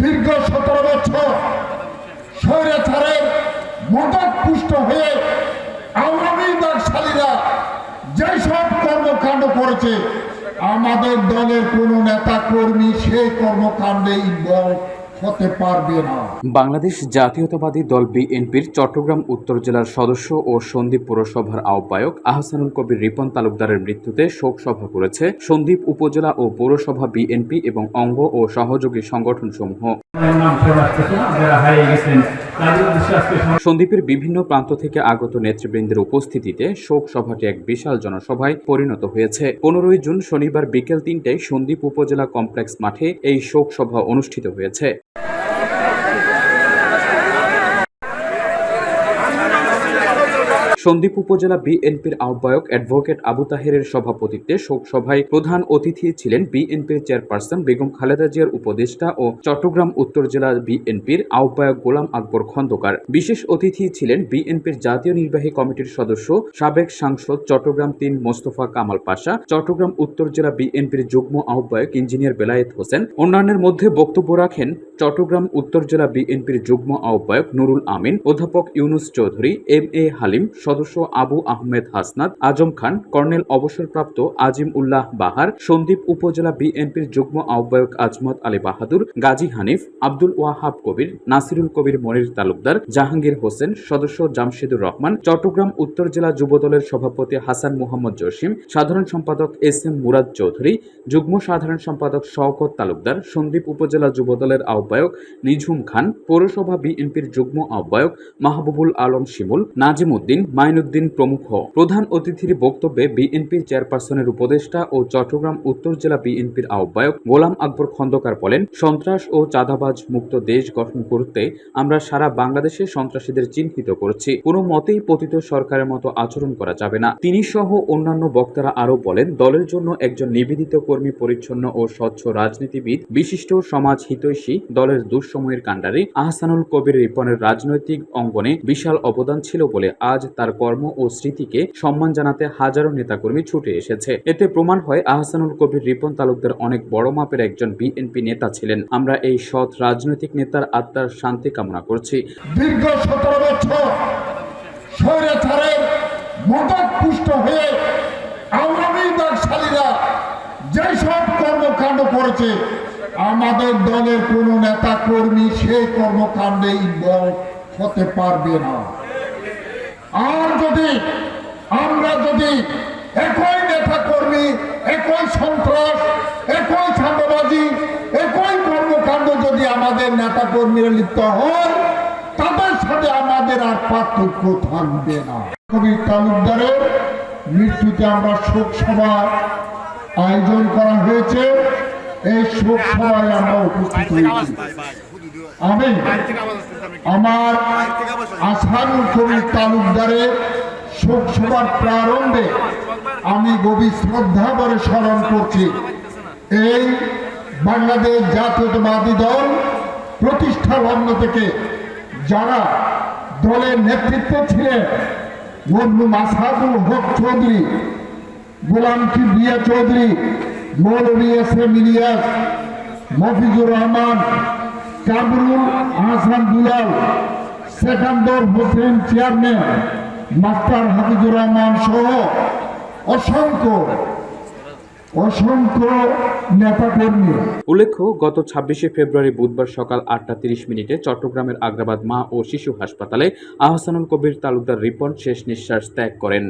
দীর্ঘ সতেরো বছর স্বৈরাচারের মদক পুষ্ট হয়ে আওয়ামী দলশালীরা যেসব কর্মকাণ্ড করেছে, আমাদের দলের কোন নেতা কর্মী সেই কর্মকাণ্ডে ইনভলভ হতে পারবে না। বাংলাদেশ জাতীয়তাবাদী দল বিএনপির চট্টগ্রাম উত্তর জেলার সদস্য ও সন্দ্বীপ পুরসভার আহ্বায়ক আহসানুল কবির রিপন তালুকদারের মৃত্যুতে শোক সভা করেছে সন্দ্বীপ উপজেলা ও পৌরসভা বিএনপি এবং অঙ্গ ও সহযোগী সংগঠনসমূহ। নাম সন্দ্বীপের বিভিন্ন প্রান্ত থেকে আগত নেতৃবৃন্দের উপস্থিতিতে শোক সভাটি এক বিশাল জনসভায় পরিণত হয়েছে। পনেরোই জুন শনিবার বিকেল তিনটায় সন্দীপ উপজেলা কমপ্লেক্স মাঠে এই শোক সভা অনুষ্ঠিত হয়েছে। সন্দ্বীপ উপজেলা বিএনপির আহ্বায়ক অ্যাডভোকেট আবু তাহেরের সভাপতিত্বে শোক সভায় প্রধান অতিথি ছিলেন বিএনপির চেয়ারপারসন বেগম খালেদা জিয়ার উপদেষ্টা ও চট্টগ্রাম উত্তর জেলা বিএনপির আহ্বায়ক গোলাম আকবর খন্দকার। বিশেষ অতিথি ছিলেন বিএনপির জাতীয় নির্বাহী কমিটির সদস্য, সাবেক সাংসদ চট্টগ্রাম তিন মোস্তফা কামাল পাশা, চট্টগ্রাম উত্তর জেলা বিএনপির যুগ্ম আহ্বায়ক ইঞ্জিনিয়ার বেলায়েত হোসেন। অন্যান্যের মধ্যে বক্তব্য রাখেন চট্টগ্রাম উত্তর জেলা বিএনপির যুগ্ম আহ্বায়ক নুরুল আমিন, অধ্যাপক ইউনুস চৌধুরী, এম এ হালিম সদস্য আবু আহমেদ হাসনাত, আজম খান, কর্নেল অবসরপ্রাপ্ত আজিম উল্লাহ বাহার সন্দ্বীপ উপজেলা বিএনপির যুগ্ম আহ্বায়ক আজমত আলী বাহাদুর, গাজী হানিফ, আব্দুল ওয়াহাব কবির, নাসিরুল কবির মনির তালুকদার, জাহাঙ্গীর হোসেন, সদস্য জামশেদুর রহমান, চট্টগ্রাম উত্তর জেলা যুবদলের সভাপতি হাসান মোহাম্মদ জসিম, সাধারণ সম্পাদক এস এম মুরাদ চৌধুরী, যুগ্ম সাধারণ সম্পাদক শওকত তালুকদার সন্দ্বীপ উপজেলা যুবদলের আহ্বায়ক নিঝুম খান, পৌরসভা বিএনপির যুগ্ম আহ্বায়ক মাহবুবুল আলম শিমুল নাজিম উদ্দিন মাইনুদ্দিন প্রমুখ। প্রধান অতিথির বক্তব্যে বিএনপির চেয়ারপারসনের উপদেষ্টা ও চট্টগ্রাম উত্তর জেলা বিএনপির আহ্বায়ক গোলাম আকবর খন্দকার বলেন, সন্ত্রাস ও চাঁদাবাজ মুক্ত দেশ গঠন করতে আমরা সারা বাংলাদেশে সন্ত্রাসীদের চিহ্নিত করছি। কোনো মতেই পতিত সরকারের মতো আচরণ করা যাবে না। তিনি সহ অন্যান্য বক্তারা আরও বলেন, দলের জন্য একজন নিবেদিত কর্মী পরিচ্ছন্ন ও স্বচ্ছ রাজনীতিবিদ, বিশিষ্ট সমাজ হিতৈষী, দলের দুঃসময়ের কাণ্ডারি, আহসানুল কবির রিপনের রাজনৈতিক অঙ্গনে বিশাল অবদান ছিল বলে আজ তার কর্ম ও স্মৃতিকে সম্মান জানাতে হাজারো নেতাকর্মী ছুটে এসেছে। এতে প্রমাণ হয় আহসানুল কবির রিপন তালুকদার অনেক বড় মাপের একজন বিএনপি নেতা ছিলেন। আমরা এই সৎ রাজনৈতিক নেতার আত্মার শান্তি কামনা করছি। দীর্ঘ সতেরো বছর পুষ্ট হয়ে আওয়ামী বাকশালীরা কর্মকাণ্ড করেছে, আমাদের দলের কোনো নেতা কর্মী সেই কর্মকাণ্ডে ইনভলভ হতে পারবে না। আর যদি, আমরা যদি একই নেতা কর্মী একই সন্ত্রাস, একই ছান্ডবাজি একই কর্মকাণ্ড যদি আমাদের নেতা কর্মীরা লিপ্ত হন, তাদের সাথে আমাদের আর পার্থক্য থাকবে না। কবি তালুকদারের মৃত্যুতে আমরা শোক সভার আয়োজন করা হয়েছে। এই শোক সভায় আমরা উপস্থিত হয়েছি। আমি আমার আসানুল কবির তালুকদারের শোক সভার প্রারম্ভে আমি গভীর শ্রদ্ধা করে স্মরণ করছি। এই বাংলাদেশ জাতীয়তাবাদী দল প্রতিষ্ঠা লগ্ন থেকে যারা দলের নেতৃত্বে ছিলেন বন্ধু মাসাদুল হক চৌধুরী, গোলাম কিবরিয়া চৌধুরী, মৌলভী S M Ilias Mofizur Rahman Kamrul Ahsan Dulal Sekandar Hossain chairman, master Hafizur Rahman সহ অসংখ্য অসংখ্য নেতাকর্মী। উল্লেখ্য, গত ছাব্বিশে ফেব্রুয়ারি বুধবার সকাল আটটা তিরিশ মিনিটে চট্টগ্রামের আগ্রাবাদ মা ও শিশু হাসপাতালে আহসানুল কবির তালুকদার রিপন শেষ নিঃশ্বাস ত্যাগ করেন।